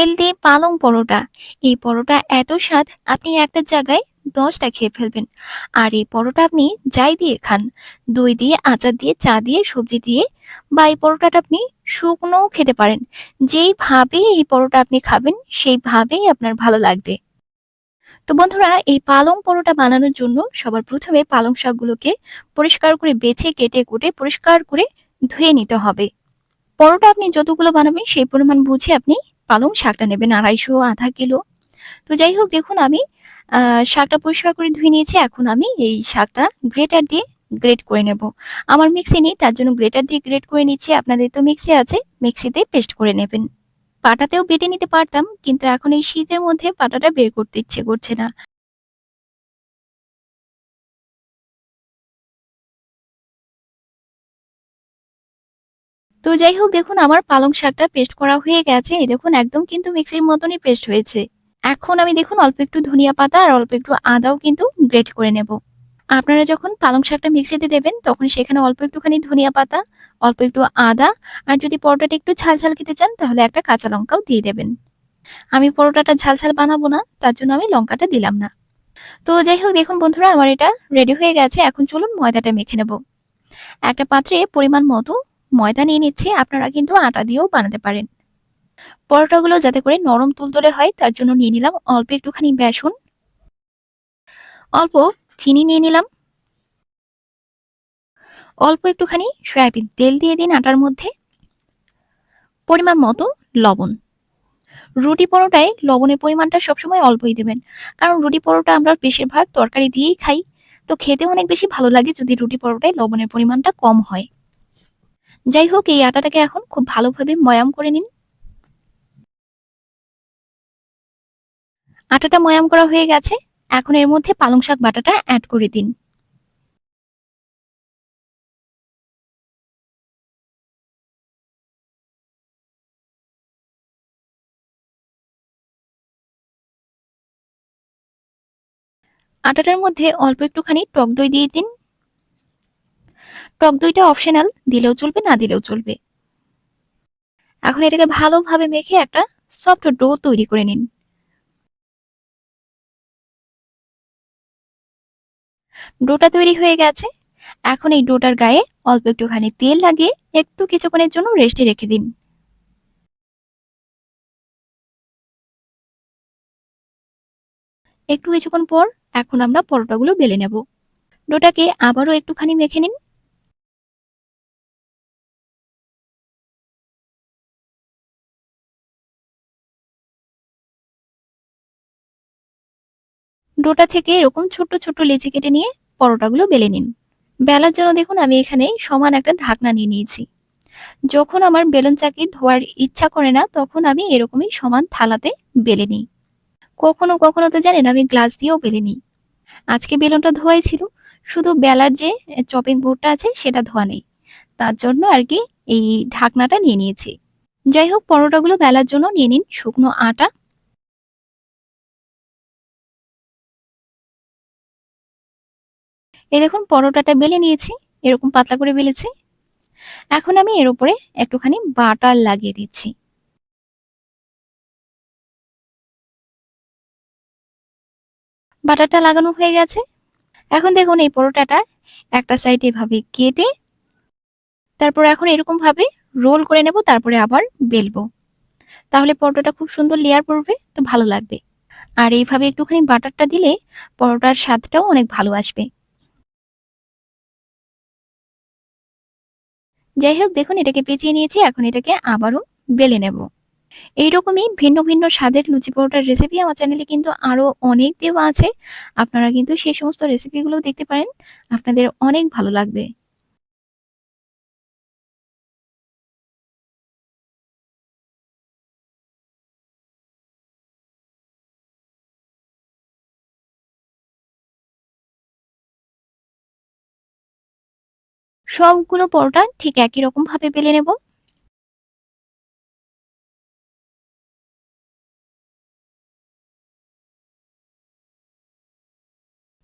Healthy পালং পরোটা। এই পরোটা এত স্বাদ আপনি একটা জায়গায় দশটা খেয়ে ফেলবেন। আর এই পরোটা আপনি যাই দিয়ে খান, দই দিয়ে, আচার দিয়ে, চা দিয়ে, সবজি দিয়ে বা এই পরোটাটা আপনি শুকনোও খেতে পারেন। যেইভাবে এই পরোটা আপনি খাবেন সেইভাবেই আপনার ভালো লাগবে। তো বন্ধুরা এই পালং পরোটা বানানোর জন্য সবার প্রথমে পালং শাকগুলোকে পরিষ্কার করে বেছে, কেটে, কুটে পরিষ্কার করে ধুয়ে নিতে হবে। পরোটা আপনি যতগুলো বানাবেন সেই পরিমাণ বুঝে আপনি পালং শাকটা নেবেন আড়াইশো আধা কিলো। তো যাই হোক দেখুন আমি শাকটা পরিষ্কার করে ধুয়ে নিয়েছি। এখন আমি এই শাকটা গ্রেটার দিয়ে গ্রেট করে নেব। আমার মিক্সি নেই তার জন্য গ্রেটার দিয়ে গ্রেট করে নিচ্ছি। আপনাদের তো মিক্সি আছে, মিক্সিতে পেস্ট করে নেবেন। পাটাতেও বেটে নিতে পারতাম কিন্তু এখন এই শীতের মধ্যে পাটাটা বের করতে ইচ্ছে করছে না। তো যাই হোক দেখুন আমার পালং শাকটা পেস্ট করা হয়ে গেছে। এই দেখুন একদম কিন্তু মিক্সির মতনই পেস্ট হয়েছে। এখন আমি দেখুন অল্প একটু ধনিয়া পাতা আর অল্প একটু আদাও কিন্তু গ্রেট করে নেব। আপনারা যখন পালং শাকটা মিক্সিতে দেবেন তখন সেখানে অল্প একটুখানি ধনিয়া পাতা, অল্প একটু আদা আর যদি পরোটাটা একটু ঝাল, ঝাল খেতে চান তাহলে একটা কাঁচা লঙ্কাও দিয়ে দেবেন। আমি পরোটাটা ঝাল, ঝাল বানাবো না তার জন্য আমি লঙ্কাটা দিলাম না। তো যাই হোক দেখুন বন্ধুরা আমার এটা রেডি হয়ে গেছে। এখন চলুন ময়দাটা মেখে নেব। একটা পাত্রে পরিমাণ মতো ময়দা নিয়ে নিচ্ছে, আপনারা কিন্তু আটা দিয়েও বানাতে পারেন। পরোটাগুলো যাতে করে নরম তুলতুলে হয়, তার জন্য নিয়ে নিলাম অল্প একটুখানি বেসন। অল্প চিনি নিয়ে নিলাম। অল্প একটুখানি সয়াবিন তেল দিয়ে দিন আটার মধ্যে। পরিমাণ মতো লবণ। রুটি পরোটায় লবণের পরিমাণটা সবসময় অল্পই দেবেন। কারণ রুটি পরোটা আমরা বেশিরভাগ তরকারি দিয়েই খাই। তো খেতে অনেক বেশি ভালো লাগে যদি রুটি পরোটায় লবণের পরিমাণটা কম হয়। যাই হোক, এই আটাটাকে এখন খুব ভালোভাবে ময়াম করে নিন। আটাটা ময়াম করা হয়ে গেছে। এখন এর মধ্যে পালং শাক বাটাটা অ্যাড করে দিন। আটাটার মধ্যে অল্প একটুখানি টক দই দিয়ে দিন। টক দইটা অপশনাল দিলেও চলবে, না দিলেও চলবে। এখন এটাকে ভালোভাবে মেখে একটা সফট ডো তৈরি করে নিন। ডোটা তৈরি হয়ে গেছে। এখন এই ডোটার গায়ে অল্প একটুখানি তেল লাগিয়ে একটু কিছুক্ষণের জন্য রেস্টে রেখে দিন। একটু কিছুক্ষণ পর এখন আমরা পরোটাগুলো বেলে নেব। ডোটাকে আবারও একটুখানি মেখে নিন। ডোটা থেকে এরকম ছোট্ট, ছোট্ট লেচি কেটে নিয়ে পরোটাগুলো বেলে নিন। বেলার জন্য দেখুন আমি এখানে সমান একটা ঢাকনা নিয়ে নিয়েছি। যখন আমার বেলুন চাকি ধোয়ার ইচ্ছা করে না তখন আমি এরকমই সমান থালাতে বেলে নিই। কখনো, কখনো তো জানেন আমি গ্লাস দিয়েও বেলে নিই। আজকে বেলুনটা ধোয়াই ছিল। শুধু বেলার যে চপিং বোর্ডটা আছে সেটা ধোয়া নেই। তার জন্য আর কি এই ঢাকনাটা নিয়ে নিয়েছি। যাই হোক পরোটাগুলো বেলার জন্য নিয়ে নিন শুকনো আটা। এই দেখুন, পরোটাটা বেলে নিয়েছি। এরকম পাতলা করে বেলেছি। এখন আমি এর উপরে একটুখানি বাটার লাগিয়ে দিচ্ছি। বাটারটা লাগানো হয়ে গেছে। এখন দেখুন, এই পরোটাটা একটা সাইড এভাবে কেটে, তারপর এখন এরকমভাবে রোল করে নেব, তারপরে আবার বেলবো। তাহলে পরোটাটা খুব সুন্দর লেয়ার পড়বে, তো ভালো লাগবে। আর এইভাবে একটুখানি বাটারটা দিলে পরোটার স্বাদটাও অনেক ভালো আসবে। যাই হোক দেখুন এটাকে পেঁচিয়ে নিয়েছি। এখন এটাকে আবারও বেলে নেব। এইরকমই ভিন্ন, ভিন্ন স্বাদের লুচি পরোটার রেসিপি আমার চ্যানেলে কিন্তু আরও অনেক দেওয়া আছে। আপনারা কিন্তু সেই সমস্ত রেসিপিগুলো দেখতে পারেন। আপনাদের অনেক ভালো লাগবে। সবগুলো পরোটা ঠিক একই রকমভাবে বেলে নেব।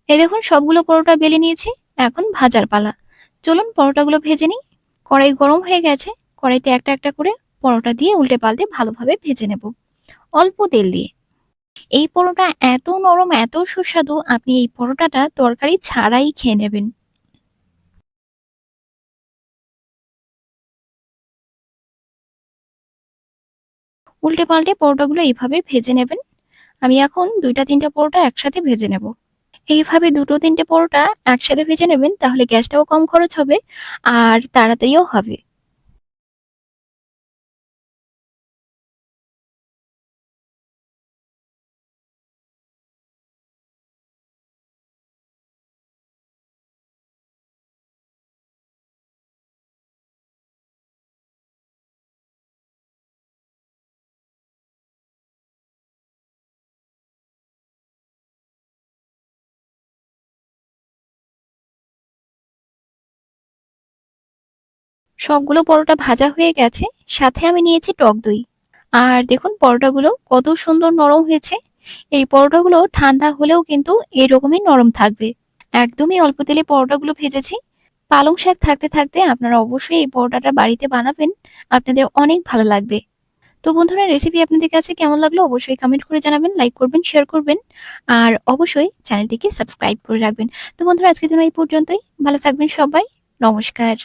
এই দেখুন সবগুলো পরোটা বেলে নিয়েছি। এখন ভাজার পালা। চলুন পরোটাগুলো ভেজে নিই। কড়াই গরম হয়ে গেছে। কড়াইতে একটা, একটা করে পরোটা দিয়ে উল্টে পাল্টে ভালোভাবে ভেজে নেব। অল্প তেল দিয়ে এই পরোটা এত নরম এত সুস্বাদু আপনি এই পরোটাটা তরকারি ছাড়াই খেয়ে নেবেন উল্টে পাল্টে পরোটাগুলো এইভাবে ভেজে নেবেন। আমি এখন দুইটা, তিনটা পরোটা একসাথে ভেজে নেব। এইভাবে দুটো, তিনটে পরোটা একসাথে ভেজে নেবেন, তাহলে গ্যাসটাও কম খরচ হবে আর তাড়াতাড়িও হবে। সবগুলো পরোটা ভাজা হয়ে গেছে, সাথে আমি নিয়েছি টক দই। আর দেখুন পরোটাগুলো কত সুন্দর নরম হয়েছে। এই পরোটাগুলো ঠান্ডা হলেও কিন্তু এরকমই নরম থাকবে। একদমই অল্প তেলে পরোটাগুলো ভেজেছি। পালং শাক থাকতে থাকতে আপনারা অবশ্যই এই পরোটাটা বাড়িতে বানাবেন। আপনাদের অনেক ভালো লাগবে। তো বন্ধুরা রেসিপি আপনাদের কাছে কেমন লাগল অবশ্যই কমেন্ট করে জানাবেন লাইক করবেন শেয়ার করবেন। আর অবশ্যই চ্যানেলটিকে সাবস্ক্রাইব করে রাখবেন। তো বন্ধুরা, আজকের জন্য এই পর্যন্তই। ভালো থাকবেন সবাই। নমস্কার।